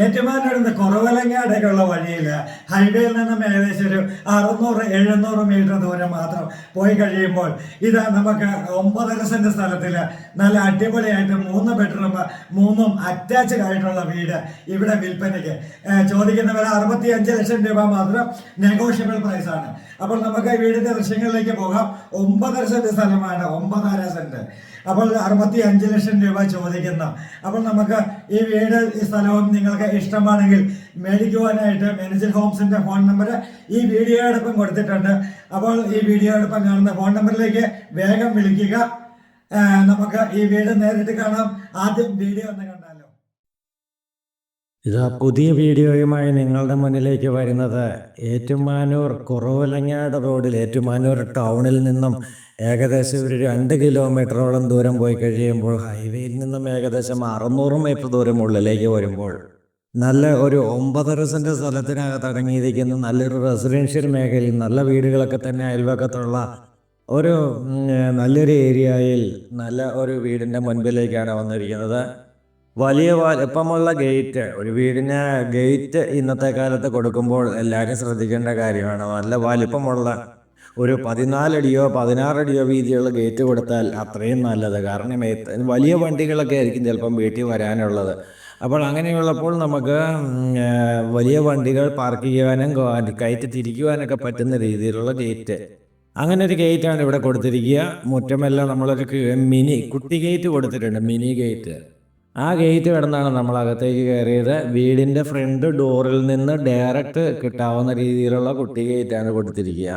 ഏറ്റുമാനൂരിൽ നിന്ന് കുറവലങ്ങാടേക്കുള്ള വഴിയിൽ ഹൈവേയിൽ നിന്നും ഏകദേശം ഒരു അറുന്നൂറ് എഴുന്നൂറ് മീറ്റർ ദൂരം മാത്രം പോയി കഴിയുമ്പോൾ ഇത് നമുക്ക് ഒമ്പതര സെന്റ് സ്ഥലത്തിൽ നല്ല അടിപൊളിയായിട്ട് മൂന്ന് ബെഡ്റൂം മൂന്നും അറ്റാച്ച്ഡ് ആയിട്ടുള്ള വീട് ഇവിടെ വിൽപ്പനയ്ക്ക്. ചോദിക്കുന്ന വില അറുപത്തി അഞ്ച് ലക്ഷം രൂപ മാത്രം നെഗോഷ്യബിൾ പ്രൈസാണ് അപ്പോൾ നമുക്ക് വീടിന്റെ ദൃശ്യങ്ങളിലേക്ക് പോകാം. ഒമ്പതര സെന്റ് സ്ഥലമാണ്. ഒമ്പതര സെന്റ്. അപ്പോൾ അറുപത്തി അഞ്ച് ലക്ഷം രൂപ ചോദിക്കുന്നു. അപ്പോൾ നമുക്ക് ഈ വീട് ഈ സ്ഥലവും നിങ്ങൾക്ക് ഇഷ്ടമാണെങ്കിൽ മേടിക്കുവാനായിട്ട് മാനേജർ ഹോംസിന്റെ ഫോൺ നമ്പർ ഈ വീഡിയോയോടൊപ്പം കൊടുത്തിട്ടുണ്ട്. അപ്പോൾ ഈ വീഡിയോയോടൊപ്പം കാണുന്ന ഫോൺ നമ്പറിലേക്ക് വേഗം വിളിക്കുക. നമുക്ക് ഈ വീട് നേരിട്ട് കാണാം. ആദ്യം വീഡിയോ ഒന്ന് കണ്ടാലോ? ഇതാ പുതിയ വീഡിയോയുമായി നിങ്ങളുടെ മുന്നിലേക്ക് വരുന്നത് ഏറ്റുമാനൂർ കുറവലങ്ങാട് റോഡിൽ ഏറ്റുമാനൂർ ടൗണിൽ നിന്നും ഏകദേശം ഒരു രണ്ട് കിലോമീറ്ററോളം ദൂരം പോയി കഴിയുമ്പോൾ ഹൈവേയിൽ നിന്നും ഏകദേശം അറുന്നൂറ് മീറ്റർ ദൂരം ഉള്ളിലേക്ക് വരുമ്പോൾ നല്ല ഒരു ഒമ്പതര സെന്റ് സ്ഥലത്തിനകത്ത് അടങ്ങിയിരിക്കുന്ന നല്ലൊരു റെസിഡൻഷ്യൽ മേഖലയിൽ നല്ല വീടുകളൊക്കെ തന്നെ അയൽവക്കത്തുള്ള ഒരു നല്ലൊരു ഏരിയയിൽ നല്ല ഒരു വീടിന്റെ മുൻപിലേക്കാണ് വന്നിരിക്കുന്നത്. വലിയ വലിപ്പമുള്ള ഗേറ്റ് ഒരു വീടിന് ഗേറ്റ് ഇന്നത്തെ കാലത്ത് കൊടുക്കുമ്പോൾ എല്ലാവരും ശ്രദ്ധിക്കേണ്ട കാര്യമാണ്. നല്ല വലിപ്പമുള്ള ഒരു പതിനാലടിയോ പതിനാറടിയോ വീതിയുള്ള ഗേറ്റ് കൊടുത്താൽ അത്രയും നല്ലത്. കാരണം വലിയ വണ്ടികളൊക്കെ ആയിരിക്കും ചിലപ്പം വീട്ടിൽ വരാനുള്ളത്. അപ്പോൾ അങ്ങനെയുള്ളപ്പോൾ നമുക്ക് വലിയ വണ്ടികൾ പാർക്ക് ചെയ്യാനും ഗോ- കയറ്റി തിരിക്കുവാനൊക്കെ പറ്റുന്ന രീതിയിലുള്ള ഗേറ്റ്. അങ്ങനെ ഒരു ഗേറ്റാണ് ഇവിടെ കൊടുത്തിരിക്കുക. മുറ്റമെല്ലാം നമ്മളൊരു മിനി കുട്ടി ഗേറ്റ് കൊടുത്തിട്ടുണ്ട് മിനി ഗേറ്റ്. ആ ഗേറ്റ് കിടന്നാണ് നമ്മൾ അകത്തേക്ക് കയറിയത് വീടിന്റെ ഫ്രണ്ട് ഡോറിൽ നിന്ന് ഡയറക്റ്റ് കിട്ടാവുന്ന രീതിയിലുള്ള കുട്ടി ഗേറ്റാണ് കൊടുത്തിരിക്കുക.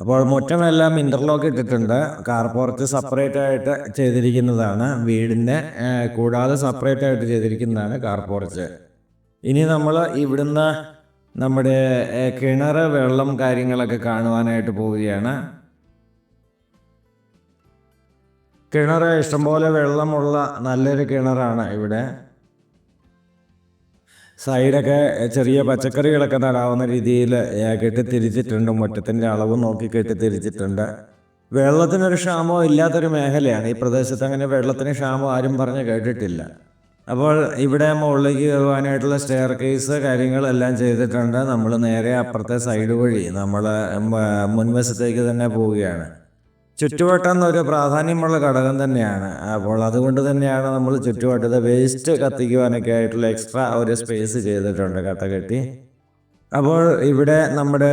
അപ്പോൾ മുറ്റമെല്ലാം ഇന്റർലോക്ക് ഇട്ടിട്ടുണ്ട്. കാർ പോർച്ച് സെപ്പറേറ്റ് ആയിട്ട് ചെയ്തിരിക്കുന്നതാണ്. വീടിന്റെ കൂടാതെ സെപ്പറേറ്റ് ആയിട്ട് ചെയ്തിരിക്കുന്നതാണ് കാർ പോർച്ച് ഇനി നമ്മൾ ഇവിടുന്ന് നമ്മുടെ കിണർ വെള്ളം കാര്യങ്ങളൊക്കെ കാണുവാനായിട്ട് പോവുകയാണ്. കിണർ ഇഷ്ടംപോലെ വെള്ളമുള്ള നല്ലൊരു കിണറാണ് ഇവിടെ. സൈഡൊക്കെ ചെറിയ പച്ചക്കറികളൊക്കെ നടാവുന്ന രീതിയിൽ കെട്ടിത്തിരിച്ചിട്ടുണ്ട് മുറ്റത്തിന്റെ അളവ് നോക്കി കെട്ടിത്തിരിച്ചിട്ടുണ്ട് വെള്ളത്തിനൊരു ക്ഷാമവും ഇല്ലാത്തൊരു മേഖലയാണ്. ഈ പ്രദേശത്ത് അങ്ങനെ വെള്ളത്തിന് ക്ഷാമം ആരും പറഞ്ഞ് കേട്ടിട്ടില്ല. അപ്പോൾ ഇവിടെ മുകളിലേക്ക് കയറുവാനായിട്ടുള്ള സ്റ്റെയർ കേസ് കാര്യങ്ങളെല്ലാം ചെയ്തിട്ടുണ്ട്. നമ്മൾ നേരെ അപ്പുറത്തെ സൈഡ് വഴി നമ്മൾ മുൻവശത്തേക്ക് തന്നെ പോവുകയാണ്. ചുറ്റുവട്ടം ഒരു പ്രാധാന്യമുള്ള ഘടകം തന്നെയാണ്. അപ്പോൾ അതുകൊണ്ട് തന്നെയാണ് നമ്മൾ ചുറ്റുവട്ടത്തെ വേസ്റ്റ് കത്തിക്കുവാനൊക്കെ ആയിട്ടുള്ള എക്സ്ട്രാ ഒരു സ്പേസ് ചെയ്തിട്ടുണ്ട് കട്ട കെട്ടി. അപ്പോൾ ഇവിടെ നമ്മുടെ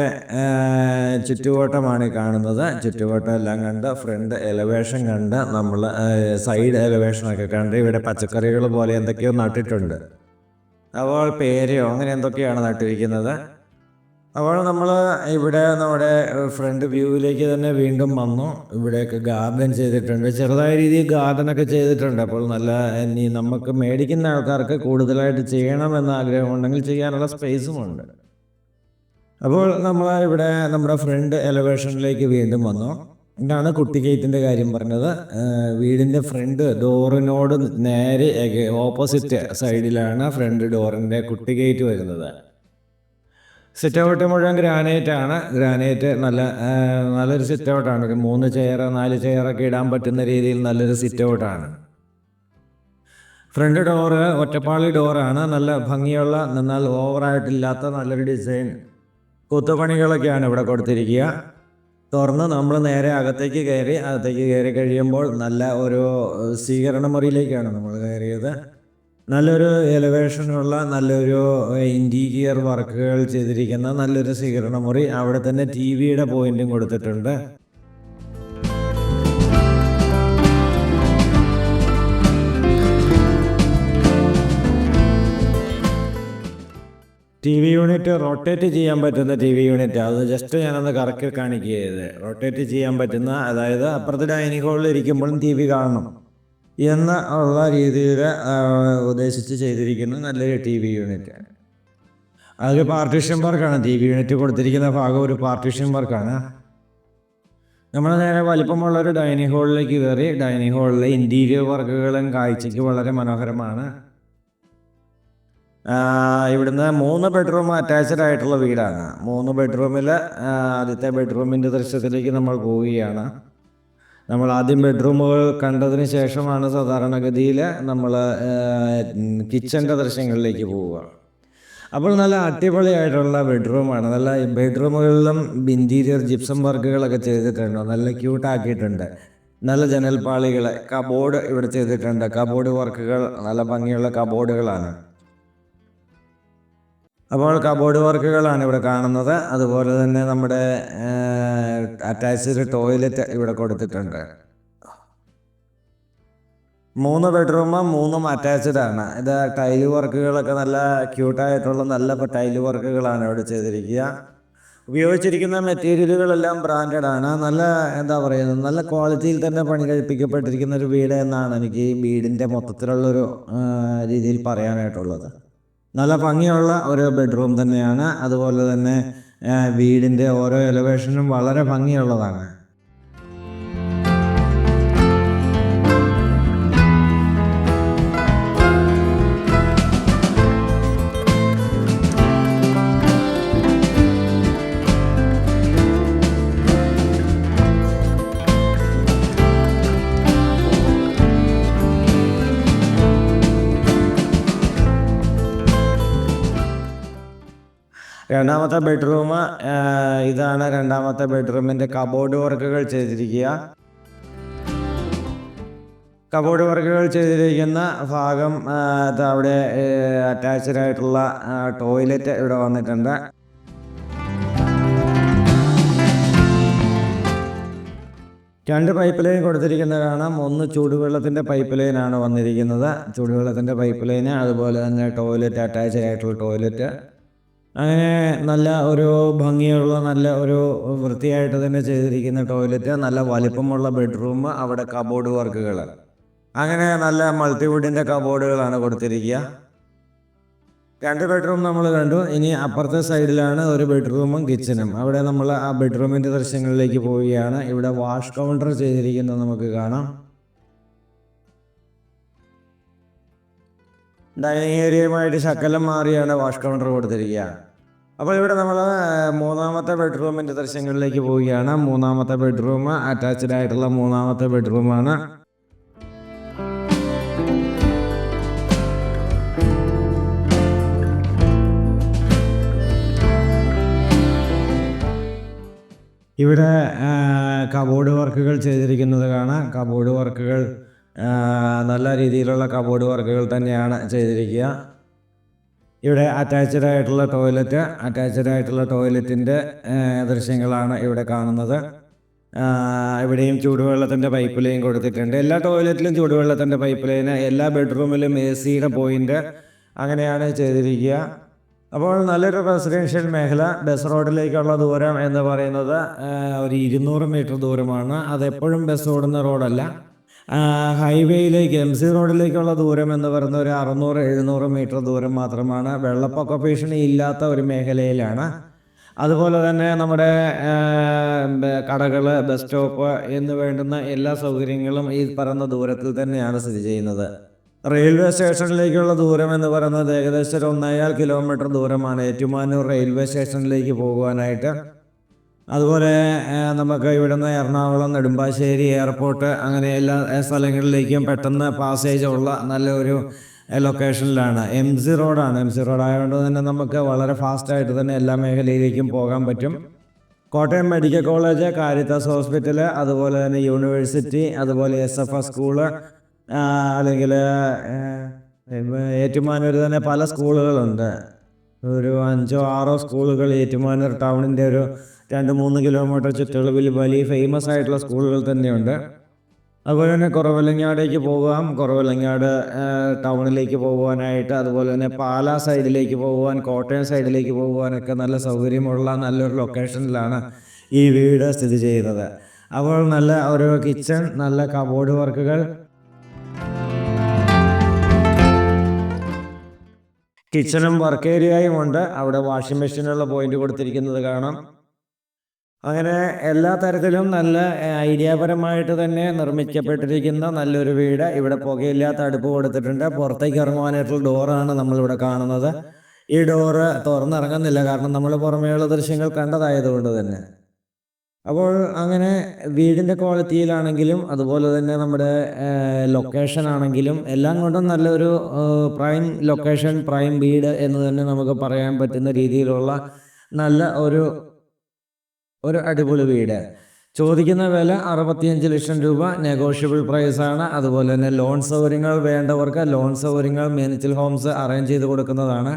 ചുറ്റുവട്ടമാണ് കാണുന്നത്. ചുറ്റുവട്ടം എല്ലാം കണ്ട് ഫ്രണ്ട് എലവേഷൻ കണ്ട് നമ്മൾ സൈഡ് എലവേഷനൊക്കെ കണ്ട് ഇവിടെ പച്ചക്കറികൾ പോലെ എന്തൊക്കെയോ നട്ടിട്ടുണ്ട്. അപ്പോൾ പേരയോ അങ്ങനെ എന്തൊക്കെയാണ് നട്ടിരിക്കുന്നത്? അപ്പോൾ നമ്മൾ ഇവിടെ നമ്മുടെ ഫ്രണ്ട് വ്യൂവിലേക്ക് തന്നെ വീണ്ടും വന്നു. ഇവിടെയൊക്കെ ഗാർഡൻ ചെയ്തിട്ടുണ്ട്. ചെറുതായ രീതിയിൽ ഗാർഡനൊക്കെ ചെയ്തിട്ടുണ്ട്. അപ്പോൾ നല്ല ഇനി നമുക്ക് മേടിക്കുന്ന ആൾക്കാർക്ക് കൂടുതലായിട്ട് ചെയ്യണമെന്ന് ആഗ്രഹമുണ്ടെങ്കിൽ ചെയ്യാനുള്ള സ്പേസും ഉണ്ട്. അപ്പോൾ നമ്മൾ ഇവിടെ നമ്മുടെ ഫ്രണ്ട് എലവേഷനിലേക്ക് വീണ്ടും വന്നു. ഇതാണ് കുട്ടി ഗേറ്റിന്റെ കാര്യം പറഞ്ഞത്. വീടിന്റെ ഫ്രണ്ട് ഡോറിനോട് നേരെ ഓപ്പോസിറ്റ് സൈഡിലാണ് ഫ്രണ്ട് ഡോറിന്റെ കുട്ടി വരുന്നത്. സിറ്റ് ഔട്ട് മുഴുവൻ ഗ്രാനൈറ്റ് ആണ്. ഗ്രാനൈറ്റ് നല്ല നല്ലൊരു സിറ്റ് ഔട്ടാണ് മൂന്ന് ചെയർ നാല് ചെയറൊക്കെ ഇടാൻ പറ്റുന്ന രീതിയിൽ നല്ലൊരു സിറ്റ് ഔട്ടാണ് ഫ്രണ്ട് ഡോറ് ഒറ്റപ്പാളി ഡോറാണ് നല്ല ഭംഗിയുള്ള എന്നാൽ ഓവറായിട്ടില്ലാത്ത നല്ലൊരു ഡിസൈൻ കുത്തുപണികളൊക്കെയാണ് ഇവിടെ കൊടുത്തിരിക്കുക. തുറന്ന് നമ്മൾ നേരെ അകത്തേക്ക് കയറി അകത്തേക്ക് കയറി കഴിയുമ്പോൾ നല്ല ഒരു സ്വീകരണ മുറിയിലേക്കാണ് നമ്മൾ കയറിയത്. നല്ലൊരു എലവേഷനുള്ള നല്ലൊരു ഇന്റീരിയർ വർക്കുകൾ ചെയ്തിരിക്കുന്ന നല്ലൊരു സ്വീകരണ മുറി അവിടെ തന്നെ ടി വിയുടെ പോയിന്റും കൊടുത്തിട്ടുണ്ട്. ടി വി യൂണിറ്റ് റൊട്ടേറ്റ് ചെയ്യാൻ പറ്റുന്ന ടി വി യൂണിറ്റ് അത് ജസ്റ്റ് ഞാനൊന്ന് കറക്കി കാണിക്കുക ചെയ്ത്. റൊട്ടേറ്റ് ചെയ്യാൻ പറ്റുന്ന അതായത് അപ്പുറത്തെ ഡൈനിങ് ഹോളിൽ ഇരിക്കുമ്പോഴും ടി വി കാണണം. എന്ന ഉള്ള രീതിയിൽ ഉദ്ദേശിച്ച് ചെയ്തിരിക്കുന്ന നല്ലൊരു ടി വി യൂണിറ്റ് അതൊരു പാർട്ടീഷൻ വർക്കാണ് ടി വി യൂണിറ്റ് കൊടുത്തിരിക്കുന്ന ഭാഗം ഒരു പാർട്ടീഷൻ വർക്കാണ് നമ്മൾ നേരെ വലിപ്പമുള്ള ഒരു ഡൈനിങ് ഹാളിലേക്ക് കയറി ഡൈനിങ് ഹാളിലെ ഇന്റീരിയർ വർക്കുകളും കാഴ്ചയ്ക്ക് വളരെ മനോഹരമാണ്. ഇവിടുന്ന് മൂന്ന് ബെഡ്റൂം അറ്റാച്ച്ഡ് ആയിട്ടുള്ള വീടാണ്. മൂന്ന് ബെഡ്റൂമിൽ ആദ്യത്തെ ബെഡ്റൂമിന്റെ ദൃശ്യത്തിലേക്ക് നമ്മൾ പോവുകയാണ്. നമ്മൾ ആദ്യം ബെഡ്റൂമുകൾ കണ്ടതിന് ശേഷമാണ് സാധാരണഗതിയിൽ നമ്മൾ കിച്ചന്റെ ദൃശ്യങ്ങളിലേക്ക് പോവുക. അപ്പോൾ നല്ല അടിപൊളിയായിട്ടുള്ള ബെഡ്റൂമാണ്. നല്ല ബെഡ്റൂമുകളിലും ഇന്റീരിയർ ജിപ്സം വർക്കുകളൊക്കെ ചെയ്തിട്ടുണ്ട്. നല്ല ക്യൂട്ടാക്കിയിട്ടുണ്ട്. നല്ല ജനൽപ്പാളികൾ കബോർഡ് ഇവിടെ ചെയ്തിട്ടുണ്ട്. കബോർഡ് വർക്കുകൾ നല്ല ഭംഗിയുള്ള കബോർഡുകളാണ്. അപ്പോൾ കബോർഡ് വർക്കുകളാണ് ഇവിടെ കാണുന്നത്. അതുപോലെ തന്നെ നമ്മുടെ അറ്റാച്ച്ഡ് ടോയ്ലറ്റ് ഇവിടെ കൊടുത്തിട്ടുണ്ട്. മൂന്ന് ബെഡ്റൂമും മൂന്നും അറ്റാച്ച്ഡ് ആണ്. ഇത് ടൈൽ വർക്കുകളൊക്കെ നല്ല ക്യൂട്ടായിട്ടുള്ള നല്ല ടൈൽ വർക്കുകളാണ് ഇവിടെ ചെയ്തിരിക്കുക. ഉപയോഗിച്ചിരിക്കുന്ന മെറ്റീരിയലുകളെല്ലാം ബ്രാൻഡഡ് ആണ്. നല്ല എന്താ പറയുന്നത് നല്ല ക്വാളിറ്റിയിൽ തന്നെ പണി കഴിപ്പിക്കപ്പെട്ടിരിക്കുന്ന ഒരു വീട് എന്നാണ് എനിക്ക് ഈ വീടിന്റെ മൊത്തത്തിലുള്ളൊരു രീതിയിൽ പറയാനായിട്ടുള്ളത്. നല്ല ഭംഗിയുള്ള ഒരു ബെഡ്റൂം തന്നെയാണ്. അതുപോലെ തന്നെ വീടിന്റെ ഓരോ എലവേഷനും വളരെ ഭംഗിയുള്ളതാണ്. രണ്ടാമത്തെ ബെഡ്റൂം ഇതാണ് രണ്ടാമത്തെ ബെഡ്റൂമിന്റെ കബോർഡ് വർക്കുകൾ ചെയ്തിരിക്കുക. കബോർഡ് വർക്കുകൾ ചെയ്തിരിക്കുന്ന ഭാഗം അവിടെ അറ്റാച്ച്ഡ് ആയിട്ടുള്ള ടോയ്ലറ്റ് ഇവിടെ വന്നിട്ടുണ്ട്. രണ്ട് പൈപ്പ് ലൈൻ കൊടുത്തിരിക്കുന്നത് കാണാം ഒന്ന് ചൂടുവെള്ളത്തിന്റെ പൈപ്പ് ലൈനാണ് വന്നിരിക്കുന്നത്. ചൂടുവെള്ളത്തിന്റെ പൈപ്പ് ലൈന് അതുപോലെ തന്നെ ടോയ്ലറ്റ് അറ്റാച്ച്ഡ് ആയിട്ടുള്ള ടോയ്ലറ്റ് അങ്ങനെ നല്ല ഒരു ഭംഗിയുള്ള നല്ല ഒരു വൃത്തിയായിട്ട് തന്നെ ചെയ്തിരിക്കുന്ന ടോയ്ലറ്റ് നല്ല വലിപ്പമുള്ള ബെഡ്റൂം അവിടെ കബോർഡ് വർക്കുകൾ അങ്ങനെ നല്ല മൾട്ടിവുഡിന്റെ കബോർഡുകളാണ് കൊടുത്തിരിക്കുക. രണ്ട് ബെഡ്റൂം നമ്മൾ കണ്ടു. ഇനി അപ്പുറത്തെ സൈഡിലാണ് ഒരു ബെഡ്റൂമും കിച്ചണും അവിടെ നമ്മൾ ആ ബെഡ്റൂമിന്റെ ദൃശ്യങ്ങളിലേക്ക് പോവുകയാണ്. ഇവിടെ വാഷ് കൗണ്ടർ ചെയ്തിരിക്കുന്നത് നമുക്ക് കാണാം. ഡൈനിങ് ഏരിയയുമായിട്ട് ശക്കലം മാറിയാണ് വാഷ് കൗണ്ടർ കൊടുത്തിരിക്കുക. അപ്പോൾ ഇവിടെ നമ്മൾ മൂന്നാമത്തെ ബെഡ്റൂമിന്റെ ദൃശ്യങ്ങളിലേക്ക് പോവുകയാണ്. മൂന്നാമത്തെ ബെഡ്റൂം അറ്റാച്ച്ഡ് ആയിട്ടുള്ള മൂന്നാമത്തെ ബെഡ്റൂമാണ് ഇവിടെ കബോർഡ് വർക്കുകൾ ചെയ്തിരിക്കുന്നത് കാണാം. കബോർഡ് വർക്കുകൾ നല്ല രീതിയിലുള്ള കബോർഡ് വർക്കുകൾ തന്നെയാണ് ചെയ്തിരിക്കുക. ഇവിടെ അറ്റാച്ച്ഡ് ആയിട്ടുള്ള ടോയ്ലറ്റ് അറ്റാച്ച്ഡ് ആയിട്ടുള്ള ടോയ്ലറ്റിന്റെ ദൃശ്യങ്ങളാണ് ഇവിടെ കാണുന്നത്. ഇവിടെയും ചൂടുവെള്ളത്തിന്റെ പൈപ്പ് ലൈൻ കൊടുത്തിട്ടുണ്ട്. എല്ലാ ടോയ്ലറ്റിലും ചൂടുവെള്ളത്തിന്റെ പൈപ്പ് ലൈന് എല്ലാ ബെഡ്റൂമിലും എ സിയുടെ പോയിന്റ് അങ്ങനെയാണ് ചെയ്തിരിക്കുക. അപ്പോൾ നല്ലൊരു റെസിഡൻഷ്യൽ മേഖല ബസ് റോഡിലേക്കുള്ള ദൂരം എന്ന് പറയുന്നത് ഒരു ഇരുന്നൂറ് മീറ്റർ ദൂരമാണ്. അതെപ്പോഴും ബസ് ഓടുന്ന റോഡല്ല ഹൈവേയിലേക്ക് എം സി റോഡിലേക്കുള്ള ദൂരം എന്ന് പറയുന്ന ഒരു അറുന്നൂറ് എഴുന്നൂറ് മീറ്റർ ദൂരം മാത്രമാണ്. വെള്ളപ്പൊക്ക ഭീഷണി ഇല്ലാത്ത ഒരു മേഖലയിലാണ്. അതുപോലെ തന്നെ നമ്മുടെ കടകൾ ബസ് സ്റ്റോപ്പ് എന്ന് വേണ്ടുന്ന എല്ലാ സൗകര്യങ്ങളും ഈ പറയുന്ന ദൂരത്തിൽ തന്നെയാണ് സ്ഥിതി ചെയ്യുന്നത്. റെയിൽവേ സ്റ്റേഷനിലേക്കുള്ള ദൂരം എന്ന് പറയുന്നത് ഏകദേശം ഒരു ഒന്നേകാൽ കിലോമീറ്റർ ദൂരമാണ്. ഏറ്റുമാനൂർ റെയിൽവേ സ്റ്റേഷനിലേക്ക് പോകുവാനായിട്ട് അതുപോലെ നമുക്ക് ഇവിടുന്ന് എറണാകുളം നെടുമ്പാശ്ശേരി എയർപോർട്ട് അങ്ങനെ എല്ലാ സ്ഥലങ്ങളിലേക്കും പെട്ടെന്ന് പാസേജ് ഉള്ള നല്ലൊരു ലൊക്കേഷനിലാണ് എം സി റോഡാണ് എം സി റോഡ് ആയതുകൊണ്ട് തന്നെ നമുക്ക് വളരെ ഫാസ്റ്റായിട്ട് തന്നെ എല്ലാ മേഖലയിലേക്കും പോകാൻ പറ്റും. Kottayam medical college Caritas hospital അതുപോലെ തന്നെ യൂണിവേഴ്സിറ്റി അതുപോലെ എസ് എഫ് എസ് സ്കൂൾ അല്ലെങ്കിൽ ഏറ്റുമാനൂർ തന്നെ പല സ്കൂളുകളുണ്ട് ഒരു അഞ്ചോ ആറോ സ്കൂളുകൾ ഏറ്റുമാനൂർ ടൗണിന്റെ ഒരു രണ്ട് മൂന്ന് കിലോമീറ്റർ ചുറ്റളവിൽ വലിയ ഫേമസ് ആയിട്ടുള്ള സ്കൂളുകൾ തന്നെയുണ്ട്. അതുപോലെ തന്നെ കുറവലങ്ങാടേക്ക് പോകാം. കുറവലങ്ങാട് ടൗണിലേക്ക് പോകുവാനായിട്ട് അതുപോലെ തന്നെ പാലാ സൈഡിലേക്ക് പോകുവാൻ കോട്ടയം സൈഡിലേക്ക് പോകുവാനൊക്കെ നല്ല സൗകര്യമുള്ള നല്ലൊരു ലൊക്കേഷനിലാണ് ഈ വീട് സ്ഥിതി ചെയ്യുന്നത്. അപ്പോൾ നല്ല ഒരു കിച്ചൺ നല്ല കബോർഡ് വർക്കുകൾ കിച്ചണും വർക്ക് ഏരിയയും ഉണ്ട്. അവിടെ വാഷിംഗ് മെഷീനുള്ള പോയിന്റ് കൊടുത്തിരിക്കുന്നത് കാണാം. അങ്ങനെ എല്ലാ തരത്തിലും നല്ല ഐഡിയാപരമായിട്ട് തന്നെ നിർമ്മിക്കപ്പെട്ടിരിക്കുന്ന നല്ലൊരു വീട്. ഇവിടെ പുകയില്ലാത്ത അടുപ്പ് കൊടുത്തിട്ടുണ്ട്. പുറത്തേക്ക് ഇറങ്ങുവാനായിട്ടുള്ള ഡോറാണ് നമ്മളിവിടെ കാണുന്നത്. ഈ ഡോറ് തുറന്നിറങ്ങുന്നില്ല. കാരണം നമ്മൾ പുറമേയുള്ള ദൃശ്യങ്ങൾ കണ്ടതായതുകൊണ്ട് തന്നെ. അപ്പോൾ അങ്ങനെ വീടിന്റെ ക്വാളിറ്റിയിലാണെങ്കിലും അതുപോലെ തന്നെ നമ്മുടെ ലൊക്കേഷൻ ആണെങ്കിലും എല്ലാം കൊണ്ടും നല്ലൊരു പ്രൈം ലൊക്കേഷൻ പ്രൈം വീട് എന്ന് തന്നെ നമുക്ക് പറയാൻ പറ്റുന്ന രീതിയിലുള്ള നല്ല ഒരു ഒരു അടിപൊളി വീട്. ചോദിക്കുന്ന വില അറുപത്തിയഞ്ച് ലക്ഷം രൂപ. നെഗോഷ്യബിൾ പ്രൈസാണ് അതുപോലെ തന്നെ ലോൺ സൗകര്യങ്ങൾ വേണ്ടവർക്ക് ലോൺ സൗകര്യങ്ങൾ മേനച്ചിൽ ഹോംസ് അറേഞ്ച് ചെയ്ത് കൊടുക്കുന്നതാണ്.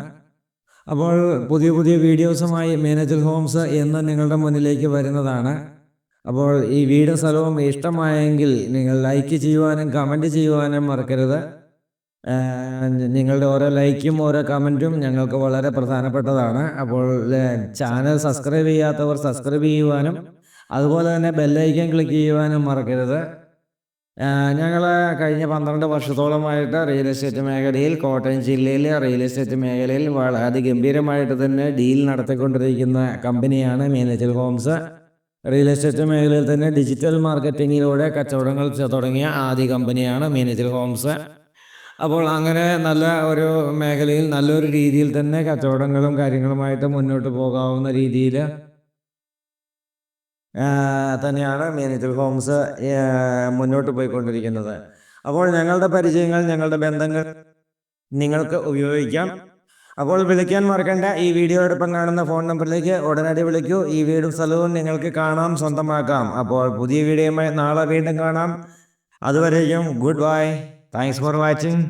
അപ്പോൾ പുതിയ പുതിയ വീഡിയോസുമായി മേനച്ചിൽ ഹോംസ് എന്ന് നിങ്ങളുടെ മുന്നിലേക്ക് വരുന്നതാണ്. അപ്പോൾ ഈ വീടും സ്ഥലവും ഇഷ്ടമായെങ്കിൽ നിങ്ങൾ ലൈക്ക് ചെയ്യുവാനും കമന്റ് ചെയ്യുവാനും മറക്കരുത്. നിങ്ങളുടെ ഓരോ ലൈക്കും ഓരോ കമന്റും ഞങ്ങൾക്ക് വളരെ പ്രധാനപ്പെട്ടതാണ്. അപ്പോൾ ചാനൽ സബ്സ്ക്രൈബ് ചെയ്യാത്തവർ സബ്സ്ക്രൈബ് ചെയ്യുവാനും അതുപോലെ തന്നെ ബെല്ലൈക്കൻ ക്ലിക്ക് ചെയ്യുവാനും മറക്കരുത്. ഞങ്ങൾ കഴിഞ്ഞ പന്ത്രണ്ട് വർഷത്തോളമായിട്ട് റിയൽ എസ്റ്റേറ്റ് മേഖലയിൽ കോട്ടയം ജില്ലയിലെ റിയൽ എസ്റ്റേറ്റ് മേഖലയിൽ വളരെ അതിഗംഭീരമായിട്ട് തന്നെ ഡീൽ നടത്തിക്കൊണ്ടിരിക്കുന്ന കമ്പനിയാണ് മീനച്ചൽ ഹോംസ് റിയൽ എസ്റ്റേറ്റ് മേഖലയിൽ തന്നെ ഡിജിറ്റൽ മാർക്കറ്റിങ്ങിലൂടെ കച്ചവടങ്ങൾ തുടങ്ങിയ ആദ്യ കമ്പനിയാണ് മീനച്ചൽ ഹോംസ് അപ്പോൾ അങ്ങനെ നല്ല ഒരു മേഖലയിൽ നല്ലൊരു രീതിയിൽ തന്നെ കച്ചവടങ്ങളും കാര്യങ്ങളുമായിട്ട് മുന്നോട്ട് പോകാവുന്ന രീതിയിൽ തന്നെയാണ് മീനിറ്റൽ ഹോംസ് മുന്നോട്ട് പോയിക്കൊണ്ടിരിക്കുന്നത്. അപ്പോൾ ഞങ്ങളുടെ പരിചയങ്ങൾ ഞങ്ങളുടെ ബന്ധങ്ങൾ നിങ്ങൾക്ക് ഉപയോഗിക്കാം. അപ്പോൾ വിളിക്കാൻ മറക്കണ്ട ഈ വീഡിയോയോടൊപ്പം കാണുന്ന ഫോൺ നമ്പറിലേക്ക് ഉടനടി വിളിക്കൂ. ഈ വീടും സ്ഥലവും നിങ്ങൾക്ക് കാണാം സ്വന്തമാക്കാം. അപ്പോൾ പുതിയ വീഡിയോയുമായി നാളെ വീണ്ടും കാണാം. അതുവരേക്കും good bye. Thanks for watching.